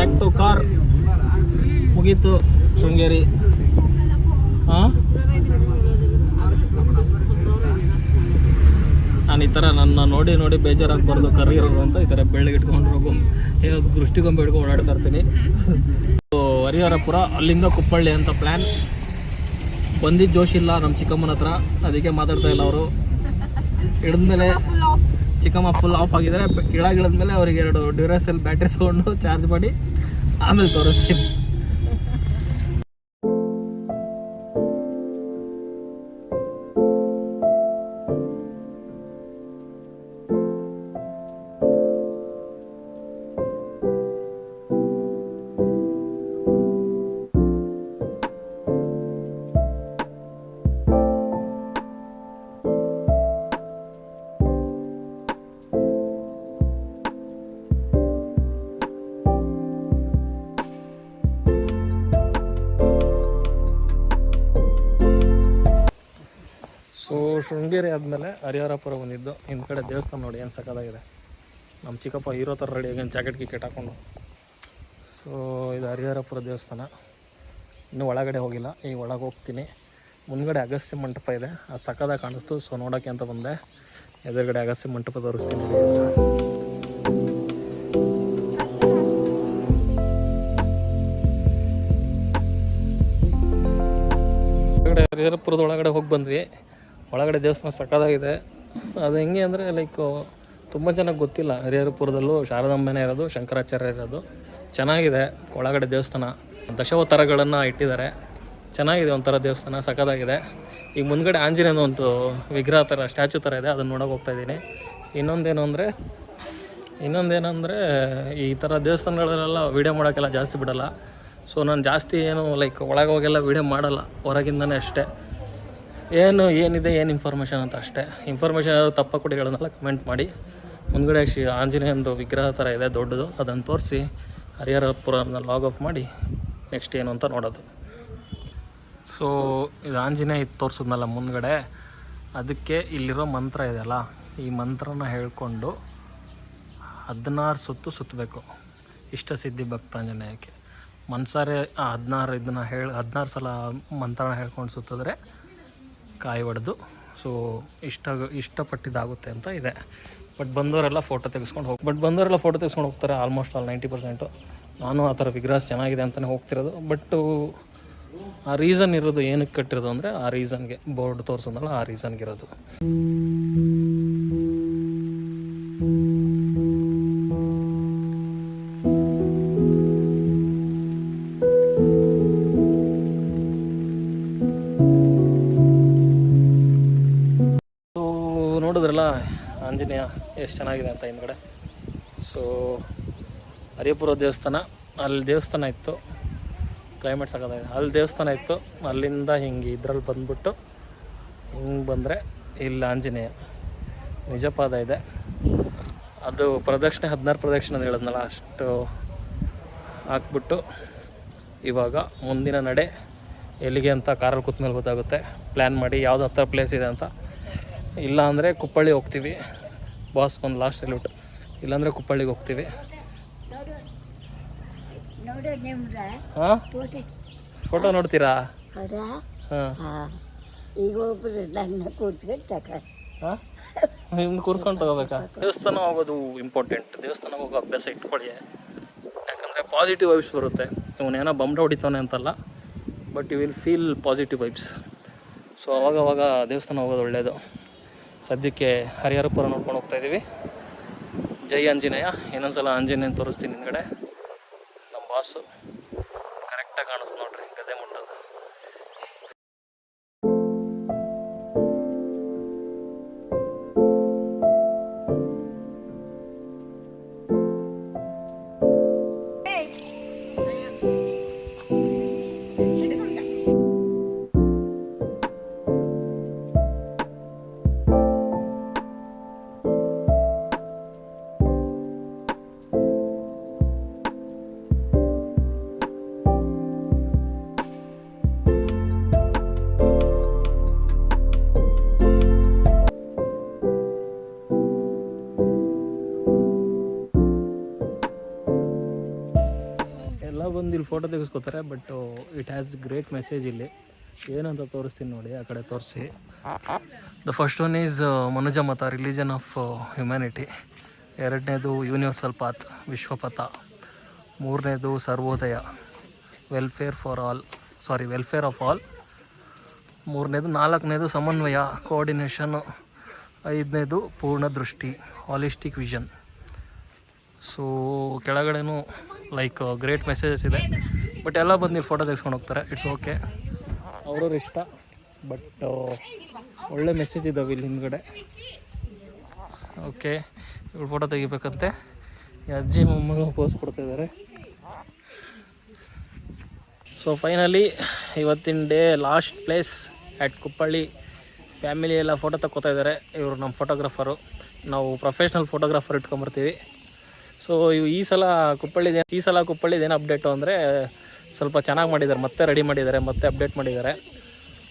Back to car ಮುಗೀತು, ಶೃಂಗೇರಿ. ಹಾಂ ನಾನು ಈ ಥರ ನನ್ನ ನೋಡಿ ನೋಡಿ ಬೇಜಾರಾಗಬಾರ್ದು ಕರಿಯಿರೋದು ಅಂತ ಈ ಥರ ಬೆಳ್ಳಿಗೆ ಇಟ್ಕೊಂಡು ಏನೋ ದೃಷ್ಟಿಗೊಂಬೆ ಹಿಡ್ಕೊಂಡು ಓಡಾಡ್ತಾ ಇರ್ತೀನಿ. ಹರಿಹರಪುರ, ಅಲ್ಲಿಂದ ಕುಪ್ಪಳ್ಳಿ ಅಂತ ಪ್ಲ್ಯಾನ್ ಬಂದಿದ್ದು ಜೋಶ್ ಇಲ್ಲ ನಮ್ಮ ಚಿಕ್ಕಮ್ಮನ ಹತ್ರ. ಅದಕ್ಕೆ ಮಾತಾಡ್ತಾ ಇಲ್ಲ ಅವರು. ಹಿಡಿದ್ಮೇಲೆ ಚಿಕ್ಕಮ್ಮ ಫುಲ್ ಆಫ್ ಆಗಿದ್ದಾರೆ. ಕೆಳಗೆ ಇಳಿದ್ಮೇಲೆ ಅವರಿಗೆ ಎರಡು ಡ್ಯೂರಸಲ್ ಬ್ಯಾಟ್ರಿ ತೊಗೊಂಡು ಚಾರ್ಜ್ ಮಾಡಿ. ಆಮೇಲೆ ತೋರಿಸ್ತೀನಿ ಸೊ ಶೃಂಗೇರಿ ಆದಮೇಲೆ ಹರಿಹರಪುರ ಬಂದಿದ್ದು. ಹಿಂದ್ ದೇವಸ್ಥಾನ ನೋಡಿ ಏನು ಸಕ್ಕದಾಗಿದೆ ನಮ್ಮ ಚಿಕ್ಕಪ್ಪ ಹೀರೋ ಥರ ರೆಡಿ ಆಗಿ ಜಾಕೆಟ್ ಗಿಕೆಟ್ ಹಾಕೊಂಡು. ಸೊ ಇದು ಹರಿಹರಪುರ ದೇವಸ್ಥಾನ. ಇನ್ನೂ ಒಳಗಡೆ ಹೋಗಿಲ್ಲ. ಈಗ ಒಳಗೆ ಹೋಗ್ತೀನಿ. ಮುಂದ್ಗಡೆ ಅಗಸ್ಯ ಮಂಟಪ ಇದೆ. ಅದು ಸಕ್ಕದಾಗಿ ಕಾಣಿಸ್ತು. ಸೊ ನೋಡೋಕ್ಕೆ ಅಂತ ಬಂದೆ. ಎದುರುಗಡೆ ಅಗಸ್ಯ ಮಂಟಪ ತೋರಿಸ್ತೀನಿ ಹರಿಹರಪುರದ ಒಳಗಡೆ ಹೋಗಿ ಬಂದ್ವಿ. ಒಳಗಡೆ ದೇವಸ್ಥಾನ ಸಕ್ಕದಾಗಿದೆ ಅದು ಹೆಂಗೆ ಅಂದರೆ ಲೈಕ್ ತುಂಬ ಚೆನ್ನಾಗಿ ಗೊತ್ತಿಲ್ಲ. ಹರಿಹರಪುರದಲ್ಲೂ ಶಾರದಾಂಬೆನೇ ಇರೋದು, ಶಂಕರಾಚಾರ್ಯ ಇರೋದು. ಚೆನ್ನಾಗಿದೆ ಒಳಗಡೆ ದೇವಸ್ಥಾನ. ದಶಾವತಾರಗಳನ್ನು ಇಟ್ಟಿದ್ದಾರೆ. ಚೆನ್ನಾಗಿದೆ ಒಂಥರ ದೇವಸ್ಥಾನ ಸಕ್ಕದಾಗಿದೆ ಈಗ ಮುಂದ್ಗಡೆ ಆಂಜನೇಯನ ಒಂದು ವಿಗ್ರಹ ಥರ, ಸ್ಟ್ಯಾಚು ಥರ ಇದೆ, ಅದನ್ನು ನೋಡೋಕೆ ಹೋಗ್ತಾ ಇದ್ದೀನಿ. ಇನ್ನೊಂದೇನು ಅಂದರೆ ಇನ್ನೊಂದೇನೆಂದರೆ ಈ ಥರ ದೇವಸ್ಥಾನಗಳಲ್ಲೆಲ್ಲ ವೀಡಿಯೋ ಮಾಡೋಕ್ಕೆಲ್ಲ ಜಾಸ್ತಿ ಬಿಡೋಲ್ಲ. ಸೊ ನಾನು ಜಾಸ್ತಿ ಏನು ಲೈಕ್ ಒಳಗೆ ಹೋಗೆಲ್ಲ ವೀಡಿಯೋ ಮಾಡಲ್ಲ. ಹೊರಗಿಂದನೇ ಅಷ್ಟೇ. ಏನು ಏನಿದೆ, ಏನು ಇನ್ಫಾರ್ಮೇಷನ್ ಅಂತ ಅಷ್ಟೇ. ಇನ್ಫಾರ್ಮೇಷನ್ ಯಾರು ತಪ್ಪ ಕೊಡಿಗಳನ್ನೆಲ್ಲ ಕಮೆಂಟ್ ಮಾಡಿ. ಮುಂದ್ಗಡೆ ಶ್ರೀ ಆಂಜನೇಯಂದು ವಿಗ್ರಹ ಥರ ಇದೆ, ದೊಡ್ಡದು. ಅದನ್ನು ತೋರಿಸಿ ಹರಿಹರಪುರನ ಲಾಗ್ ಆಫ್ ಮಾಡಿ ನೆಕ್ಸ್ಟ್ ಏನು ಅಂತ ನೋಡೋದು. ಸೊ ಇದು ಆಂಜನೇಯ ಇದು ತೋರಿಸಿದ್ನಲ್ಲ ಮುಂದ್ಗಡೆ. ಅದಕ್ಕೆ ಇಲ್ಲಿರೋ ಮಂತ್ರ ಇದೆಯಲ್ಲ ಈ ಮಂತ್ರನ ಹೇಳ್ಕೊಂಡು ಹದಿನಾರು ಸುತ್ತು ಸುತ್ತಬೇಕು. ಇಷ್ಟ ಸಿದ್ಧಿ ಭಕ್ತಾಂಜನೇಯಕ್ಕೆ. ಮನ್ಸಾರೆ ಹದಿನಾರು ಇದನ್ನ ಹೇಳಿ, ಹದಿನಾರು ಸಲ ಮಂತ್ರನ ಹೇಳ್ಕೊಂಡು ಸುತ್ತಿದ್ರೆ ಕಾಯಿ ಹೊಡೆದು ಸೊ ಇಷ್ಟ, ಇಷ್ಟಪಟ್ಟಿದ್ದಾಗುತ್ತೆ ಅಂತ ಇದೆ. ಬಟ್ ಬಂದವರೆಲ್ಲ ಫೋಟೋ ತೆಗೆಸ್ಕೊಂಡು ಹೋಗಿ ಬಟ್ ಬಂದವರೆಲ್ಲ ಫೋಟೋ ತೆಗೆಸ್ಕೊಂಡು ಹೋಗ್ತಾರೆ ಆಲ್ಮೋಸ್ಟ್ ಆಲ್ ನೈಂಟಿ ಪರ್ಸೆಂಟು ನಾನು ಆ ಥರ ವಿಗ್ರಹ ಚೆನ್ನಾಗಿದೆ ಅಂತಲೇ ಹೋಗ್ತಿರೋದು ಬಟ್ಟು ಆ ರೀಸನ್ ಇರೋದು ಏನಕ್ಕೆ ಕಟ್ಟಿರೋದು ಅಂದರೆ ಆ ರೀಸನ್ಗೆ ಬೋರ್ಡ್ ತೋರಿಸೋದಲ್ಲ ಆ ರೀಸನ್ಗೆ ಇರೋದು. ಎಷ್ಟು ಚೆನ್ನಾಗಿದೆ ಅಂತ ಹಿಂದ್ಗಡೆ. ಸೊ ಹರಿಪುರ ದೇವಸ್ಥಾನ, ಅಲ್ಲಿ ದೇವಸ್ಥಾನ ಇತ್ತು. ಕ್ಲೈಮೇಟ್ ಸಾಕಾಗಿದೆ ಅಲ್ಲಿ ದೇವಸ್ಥಾನ ಇತ್ತು. ಅಲ್ಲಿಂದ ಹಿಂಗೆ ಇದ್ರಲ್ಲಿ ಬಂದ್ಬಿಟ್ಟು ಹಿಂಗೆ ಬಂದರೆ ಇಲ್ಲಿ ಆಂಜನೇಯ. ನಿಜಪಾದ ಇದೆ. ಅದು ಪ್ರದಕ್ಷಿಣೆ, ಹದಿನಾರು ಪ್ರದಕ್ಷಿಣೆ ಅಂತ ಹೇಳಿದ್ನಲ್ಲ, ಅಷ್ಟು ಹಾಕ್ಬಿಟ್ಟು ಇವಾಗ ಮುಂದಿನ ನಡೆ ಎಲ್ಲಿಗೆ ಅಂತ ಕಾರಲ್ಲಿ ಕೂತ್ಮೇಲೆ ಗೊತ್ತಾಗುತ್ತೆ. ಪ್ಲ್ಯಾನ್ ಮಾಡಿ ಯಾವುದು ಹತ್ತಿರ ಪ್ಲೇಸ್ ಇದೆ ಅಂತ. ಇಲ್ಲ ಅಂದರೆ ಕುಪ್ಪಳ್ಳಿ ಹೋಗ್ತೀವಿ. ಬಾಸ್ ಒಂದು ಲಾಸ್ಟ್ ಸಲ್ಯೂಟ್ ಇಲ್ಲಾಂದರೆ ಕುಪ್ಪಳ್ಳಿಗೆ ಹೋಗ್ತೀವಿ. ಹಾಂ? ಫೋಟೋ ನೋಡ್ತೀರಾ? ಹಾಂ. ಈಗ ಒಬ್ಬರು ನನ್ನ ಕೂರ್ಸ್ಕೊಂಡು ತಕ. ಹಾಂ? ನಿಮ್ಗೆ ಕೂರ್ಸ್ಕೊಂಡು ತಗೋಬೇಕಾ? ದೇವಸ್ಥಾನ ಹೋಗೋದು ಇಂಪಾರ್ಟೆಂಟ್ ದೇವಸ್ಥಾನ ಹೋಗೋ ಅಭ್ಯಾಸ ಇಟ್ಕೊಳ್ಳಿ. ಯಾಕಂದರೆ ಪಾಸಿಟಿವ್ ವೈಬ್ಸ್ ಬರುತ್ತೆ. ಇವನೇನೋ ಬಂಬ ಹೊಡಿತಾನೆ ಅಂತಲ್ಲ but you will feel positive vibes so ಅವಾಗವಾಗ ಅವಾಗ ದೇವಸ್ಥಾನ ಹೋಗೋದು ಒಳ್ಳೆಯದು ಸದ್ಯಕ್ಕೆ ಹರಿಹರಪುರ ನೋಡ್ಕೊಂಡು ಹೋಗ್ತಾ ಇದ್ದೀವಿ. ಜೈ ಆಂಜನೇಯ. ಇನ್ನೊಂದ್ಸಲ ಆಂಜನೇಯನ ತೋರಿಸ್ತೀನಿ ಹಿಂದ್ಗಡೆ ನಮ್ಮ ಬಾಸು ಕರೆಕ್ಟಾಗಿ ಕಾಣಿಸ್ತು ನೋಡ್ರಿ ಗದೆ ಮುಟ್ಟೋದು. ಇಲ್ಲಿ photo ತೆಗೆಸ್ಕೋತಾರೆ but it has great message ಇಲ್ಲಿ. ಏನಂತ ತೋರಿಸ್ತೀನಿ ನೋಡಿ, ಆ ಕಡೆ ತೋರಿಸಿ. ದ ಫಸ್ಟ್ ಒನ್ ಈಸ್ ಮನುಜ ಮತ ರಿಲಿಜನ್ ಆಫ್ ಹ್ಯುಮ್ಯಾನಿಟಿ ಎರಡನೇದು ಯೂನಿವರ್ಸಲ್ ಪಾತ್ ವಿಶ್ವಪಥ ಮೂರನೇದು ಸರ್ವೋದಯ welfare for all sorry welfare of all ಮೂರನೇದು, ನಾಲ್ಕನೇದು, ಸಮನ್ವಯ ಕೋಆರ್ಡಿನೇಷನ್ ಐದನೇದು ಪೂರ್ಣ ದೃಷ್ಟಿ ಹಾಲಿಸ್ಟಿಕ್ ವಿಷನ್ ಸೊ ಕೆಳಗಡೆನೂ ಲೈಕ್ ಗ್ರೇಟ್ ಮೆಸೇಜಸ್ ಇದೆ. ಬಟ್ ಎಲ್ಲ ಬಂದು ನೀವು ಫೋಟೋ ತೆಗೆಸ್ಕೊಂಡು ಹೋಗ್ತಾರೆ. ಇಟ್ಸ್ ಓಕೆ ಅವ್ರವ್ರ ಇಷ್ಟ. ಬಟ್ ಒಳ್ಳೆ ಮೆಸೇಜ್ ಇದ್ದಾವೆ ಇಲ್ಲಿ ಹಿಂದ್ಗಡೆ. ಓಕೆ ಇವ್ರು ಫೋಟೋ ತೆಗಿಬೇಕಂತೆ. ಅಜ್ಜಿ ಮೊಮ್ಮಗ ಪೋಸ್ ಕೊಡ್ತಾಯಿದ್ದಾರೆ ಸೊ ಫೈನಲಿ ಇವತ್ತಿನ day last place at Kuppalli family ಎಲ್ಲ ಫೋಟೋ ತಕ್ಕೋತಾ ಇದ್ದಾರೆ ಇವರು ನಮ್ಮ ಫೋಟೋಗ್ರಾಫರು ನಾವು ಪ್ರೊಫೆಷ್ನಲ್ ಫೋಟೋಗ್ರಾಫರ್ ಇಟ್ಕೊಂಬರ್ತೀವಿ ಸೊ ಇವು ಈ ಸಲ ಕುಪ್ಪಳ್ಳಿ ಈ ಸಲ ಕುಪ್ಪಳ್ಳಿದೇನು ಅಪ್ಡೇಟು ಅಂದರೆ ಸ್ವಲ್ಪ ಚೆನ್ನಾಗಿ ಮಾಡಿದ್ದಾರೆ. ಮತ್ತೆ ರೆಡಿ ಮಾಡಿದ್ದಾರೆ, ಮತ್ತೆ ಅಪ್ಡೇಟ್ ಮಾಡಿದ್ದಾರೆ.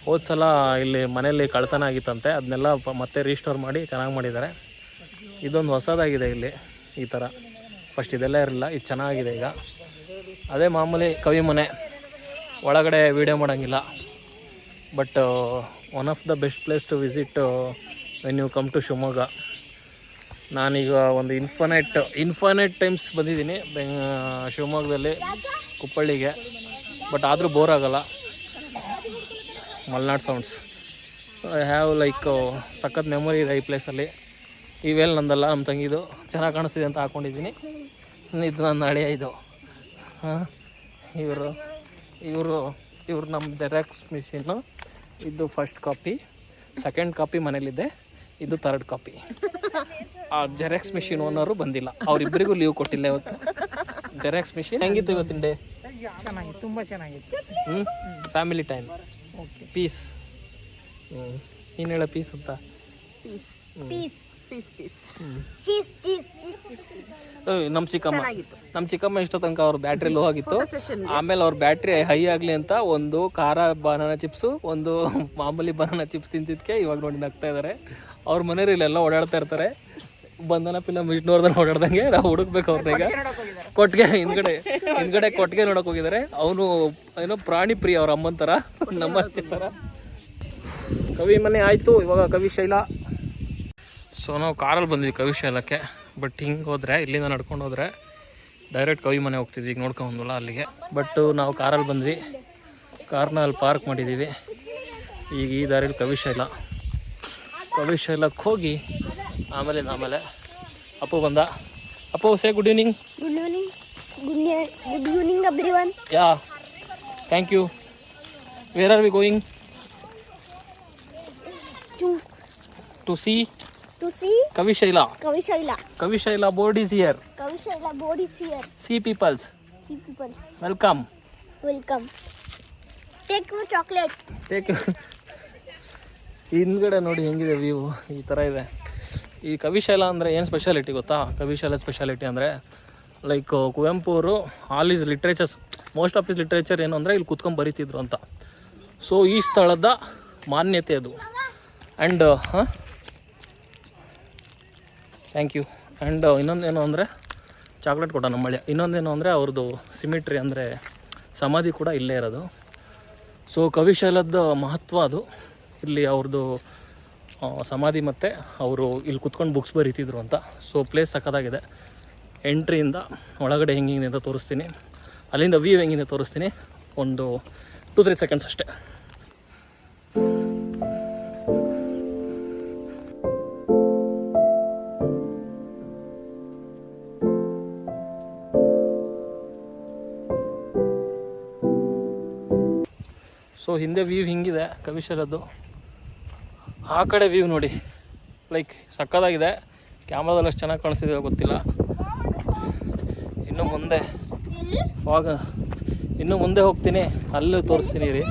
ಹೋದ ಸಲ ಇಲ್ಲಿ ಮನೆಯಲ್ಲಿ ಕಳ್ತನ ಆಗಿತ್ತಂತೆ. ಅದನ್ನೆಲ್ಲ ಮತ್ತೆ ರೀಸ್ಟೋರ್ ಮಾಡಿ ಚೆನ್ನಾಗಿ ಮಾಡಿದ್ದಾರೆ. ಇದೊಂದು ಹೊಸದಾಗಿದೆ ಇಲ್ಲಿ ಈ ಥರ ಫಸ್ಟ್ ಇದೆಲ್ಲ ಇರಲಿಲ್ಲ, ಇದು ಚೆನ್ನಾಗಿದೆ ಈಗ. ಅದೇ ಮಾಮೂಲಿ ಕವಿ ಮನೆ. ಒಳಗಡೆ ವೀಡಿಯೋ ಮಾಡೋಂಗಿಲ್ಲ. But one of the best place to visit when you come to Shivamogga. ನಾನೀಗ ಒಂದು ಇನ್ಫನೈಟ್ ಇನ್ಫನೈಟ್ ಟೈಮ್ಸ್ ಬಂದಿದ್ದೀನಿ, ಬೆಂಗ್, ಶಿವಮೊಗ್ಗದಲ್ಲಿ, ಕುಪ್ಪಳ್ಳಿಗೆ. ಬಟ್ ಆದರೂ ಬೋರ್ ಆಗಲ್ಲ. Malnad sounds I have like ಸಖತ್ ಮೆಮೊರಿ ಇದೆ ಈ ಪ್ಲೇಸಲ್ಲಿ ಇವೆಲ್ಲ ನಂದಲ್ಲ ನಮ್ಮ ತಂಗಿದು. ಚೆನ್ನಾಗಿ ಕಾಣಿಸ್ತಿದೆ ಅಂತ ಹಾಕ್ಕೊಂಡಿದ್ದೀನಿ ಇದು ನನ್ನ ಹಳೆಯ ಇದು. ಇವರು ಇವರು ಇವರು ನಮ್ಮ ಜೆರಾಕ್ಸ್ ಮಿಷಿನ್ನು ಇದು ಫಸ್ಟ್ ಕಾಪಿ ಸೆಕೆಂಡ್ ಕಾಪಿ ಮನೇಲಿದೆ ಇದು ಥರ್ಡ್ ಕಾಪಿ ಆ ಜೆರಾಕ್ಸ್ ಮಿಷಿನ್ ಓನರು ಬಂದಿಲ್ಲ. ಅವರಿಬ್ಬರಿಗೂ ಲೀವ್ ಕೊಟ್ಟಿಲ್ಲ ಇವತ್ತು. ಜೆರಾಕ್ಸ್ ಮಿಷಿನ್ ಹೆಂಗಿತ್ತು ಇವತ್ತಿನ ಡೇ ಚೆನ್ನಾಗಿತ್ತು ತುಂಬ ಚೆನ್ನಾಗಿತ್ತು. ಹ್ಞೂ ಫ್ಯಾಮಿಲಿ ಟೈಮ್ ಓಕೆ ಪೀಸ್ ಹ್ಞೂ ನೀನು ಹೇಳ ಪೀಸ್ ಅಂತ. Peace peace peace peace cheese cheese ನಮ್ಮ ಚಿಕ್ಕಮ್ಮ. ಚೆನ್ನಾಗಿತ್ತು. ನಮ್ಮ ಚಿಕ್ಕಮ್ಮ ಇಷ್ಟೋ ತನಕ ಅವ್ರ ಬ್ಯಾಟ್ರಿ ಲೋ ಆಗಿತ್ತು. ಆಮೇಲೆ ಅವ್ರ ಬ್ಯಾಟ್ರಿ ಹೈ ಆಗಲಿ ಅಂತ ಒಂದು ಖಾರ ಬನಾನಾ ಚಿಪ್ಸು ಒಂದು ಮಾಮೂಲಿ ಬನಾನಾ ಚಿಪ್ಸ್ ತಿಂತಿದ್ಕೆ ಇವಾಗ ನೋಡಿ ನಗ್ತಾ ಇದ್ದಾರೆ ಅವ್ರ ಮನೆಯವ್ರು ಇಲ್ಲೆಲ್ಲ ಓಡಾಡ್ತಾ ಇರ್ತಾರೆ. ಬಂಧನ ಫಿಲಮ್ ವಿಷ್ಣುವರ್ಧನ್ ಓಡಾಡ್ದಂಗೆ ನಾವು ಹುಡುಕ್ಬೇಕು ಅವ್ರನ್ನ ಈಗ. ಕೊಟ್ಟಿಗೆ ಹಿಂದ್ಗಡೆ ಹಿಂದ್ಗಡೆ ಕೊಟ್ಟಿಗೆ ನೋಡಕ್ ಹೋಗಿದ್ದಾರೆ. ಅವನು ಏನೋ ಪ್ರಾಣಿ ಪ್ರಿಯ ಅವ್ರ ಅಮ್ಮನ ಥರ ನಮ್ಮ ಥರ ಕವಿ ಮನೆ ಆಯಿತು ಇವಾಗ ಕವಿ ಶೈಲ. ಸೊ ನಾವು ಕಾರಲ್ಲಿ ಬಂದ್ವಿ ಕವಿ ಶೈಲಕ್ಕೆ ಬಟ್ ಹಿಂಗೆ ಹೋದ್ರೆ ಇಲ್ಲಿಂದ ನಡ್ಕೊಂಡು ಹೋದರೆ ಡೈರೆಕ್ಟ್ ಕವಿ ಮನೆ ಹೋಗ್ತಿದ್ವಿ. ಈಗ ನೋಡ್ಕೊಂಬಂದ್ವಲ್ಲ ಅಲ್ಲಿಗೆ. ಬಟ್ ನಾವು ಕಾರಲ್ಲಿ ಬಂದ್ವಿ. ಕಾರ್ನ ಅಲ್ಲಿ ಪಾರ್ಕ್ ಮಾಡಿದ್ದೀವಿ ಈಗ ಈ ದಾರಿಲಿ ಕವಿಶೈಲ ಕವಿಶೈಲಕ್ಕೆ ಹೋಗಿ ಆಮೇಲೆ ಆಮೇಲೆ ಅಪ್ಪು ಬಂದ. Appu say good evening good evening good good evening everyone yeah thank you where are we going to to see to see Kavishaila Kavishaila Kavishaila board is here Kavishaila board is here see peoples see peoples welcome welcome take you chocolate take ಹಿಂದ್ಗಡೆ ನೋಡಿ ಹೆಂಗಿದೆ view ಈ ಥರ ಇದೆ. ಈ ಕವಿಶಾಲ ಅಂದರೆ ಏನು speciality ಗೊತ್ತಾ? ಕವಿಶಾಲ ಸ್ಪೆಷಾಲಿಟಿ ಅಂದರೆ ಲೈಕ್ ಕುವೆಂಪು ಅವರು all is literatures most of is literature ಏನು ಅಂದರೆ ಇಲ್ಲಿ ಕುತ್ಕೊಂಡು ಬರೀತಿದ್ರು ಅಂತ. ಸೊ ಈ ಸ್ಥಳದ ಮಾನ್ಯತೆ ಅದು. ಆ್ಯಂಡ್ ಥ್ಯಾಂಕ್ ಯು ಆ್ಯಂಡ್ ಇನ್ನೊಂದೇನು ಅಂದರೆ ಚಾಕ್ಲೇಟ್ ಕೊಟ್ಟ ನಮ್ಮ ಮಳೆ ಇನ್ನೊಂದೇನು ಅಂದರೆ ಅವ್ರದ್ದು ಸಿಮಿಟ್ರಿ ಅಂದರೆ, ಸಮಾಧಿ ಕೂಡ ಇಲ್ಲೇ ಇರೋದು. ಸೊ ಕವಿಶಾಲದ ಮಹತ್ವ ಅದು. ಇಲ್ಲಿ ಅವ್ರದ್ದು ಸಮಾಧಿ ಮತ್ತು ಅವರು ಇಲ್ಲಿ ಕುತ್ಕೊಂಡು ಬುಕ್ಸ್ ಬರೀತಿದ್ರು ಅಂತ. ಸೊ ಪ್ಲೇಸ್ ಸಕ್ಕದಾಗಿದೆ ಎಂಟ್ರಿಯಿಂದ ಒಳಗಡೆ ಹೆಂಗಿದೆ ಅಂತ ತೋರಿಸ್ತೀನಿ. ಅಲ್ಲಿಂದ ವ್ಯೂ ಹೆಂಗಿದೆ ತೋರಿಸ್ತೀನಿ. ಒಂದು ಟೂ ತ್ರೀ ಸೆಕೆಂಡ್ಸ್ ಅಷ್ಟೇ. ಸೊ ಹಿಂದೆ ವ್ಯೂ ಹಿಂಗಿದೆ ಕವಿಶಲದ್ದು ಆ ಕಡೆ ವ್ಯೂ ನೋಡಿ. ಲೈಕ್ ಸಕ್ಕತ್ತಾಗಿದೆ. ಕ್ಯಾಮ್ರಾದಲ್ಲಿ ಅಷ್ಟು ಚೆನ್ನಾಗಿ ಕಾಣಿಸ್ತಿದೆ ಗೊತ್ತಿಲ್ಲ. ಇನ್ನು ಮುಂದೆ ಫಾಗ ಇನ್ನು ಮುಂದೆ ಹೋಗ್ತೀನಿ. ಅಲ್ಲೂ ತೋರಿಸ್ತೀನಿ ರೀ.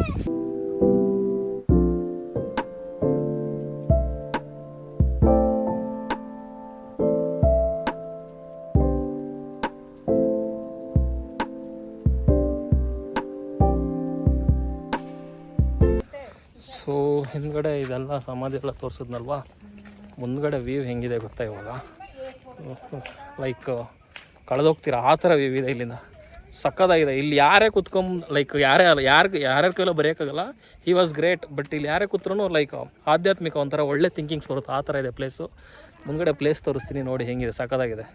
ಸೊ ಹಿಂದ್ಗಡೆ ಇದೆಲ್ಲ ಸಮಾಧಿ ಎಲ್ಲ ತೋರಿಸಿದ್ನಲ್ವಾ? ಮುಂದ್ಗಡೆ ವ್ಯೂ ಹೆಂಗಿದೆ ಗೊತ್ತಾ ಇವಾಗ? ಲೈಕ್ ಕಳೆದೋಗ್ತೀರಾ? ಆ ಥರ ವ್ಯೂ ಇದೆ ಇಲ್ಲಿಂದ. ಸಕ್ಕದಾಗಿದೆ ಇಲ್ಲಿ ಯಾರೇ ಕುತ್ಕೊಂಡ್ ಲೈಕ್ ಯಾರೇ ಅಲ್ಲ ಯಾರು ಯಾರ್ಯಾರ ಕೈಲೋ ಬರೆಯೋಕ್ಕಾಗಲ್ಲ. ಹಿ ವಾಸ್ ಗ್ರೇಟ್ ಬಟ್ ಇಲ್ಲಿ ಯಾರೇ ಕೂತ್ರೂ ಲೈಕ್ ಆಧ್ಯಾತ್ಮಿಕ ಒಂಥರ ಒಳ್ಳೆ ಥಿಂಕಿಂಗ್ಸ್ ಬರುತ್ತೆ. ಆ ಥರ ಇದೆ ಪ್ಲೇಸು ಮುಂದ್ಗಡೆ ಪ್ಲೇಸ್ ತೋರಿಸ್ತೀನಿ ನೋಡಿ ಹೆಂಗಿದೆ. ಸಕ್ಕದಾಗಿದೆ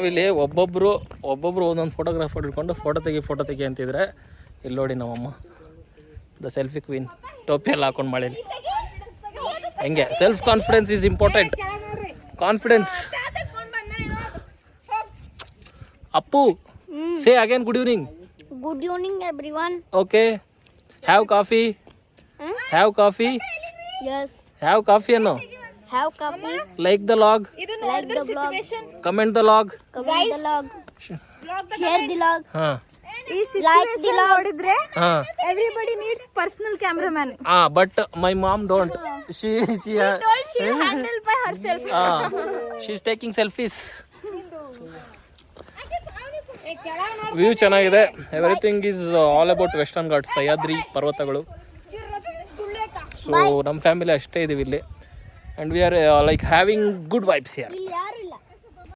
ನಾವಿಲ್ಲಿ ಒಬ್ಬೊಬ್ಬರು ಒಬ್ಬೊಬ್ಬರು ಒಂದೊಂದು ಫೋಟೋಗ್ರಾಫರ್ ಹಿಡ್ಕೊಂಡು ಫೋಟೋ ತೆಗಿ ಫೋಟೋ ತೆಗಿ ಅಂತಿದ್ರೆ ಇಲ್ಲಿ ನೋಡಿ ನಮ್ಮಮ್ಮ. ದ ಸೆಲ್ಫಿ ಕ್ವೀನ್ ಟೋಪಿ ಎಲ್ಲ ಹಾಕೊಂಡು ಮಾಡೀನಿ ಹೆಂಗೆ? Self confidence is important confidence Appu say again good evening good evening everyone okay have coffee have coffee. Have coffee ಅನ್ನೋ? Like the log Like the vlog. Comment the log Comment the log. Share the log. ಹಾಂ ಈ Like the log. ನೋಡಿದ್ರೆ ಹಾಂ everybody needs personal cameraman but my mom don't. She she handle by herself ah, she's taking selfies. View ಚೆನ್ನಾಗಿದೆ. Everything is all about western ghat Sahyadri ಪರ್ವತಗಳು so ನಮ್ಮ family ಅಷ್ಟೇ ಇದೀವಿ ಇಲ್ಲಿ. and we are uh, like having good vibes here.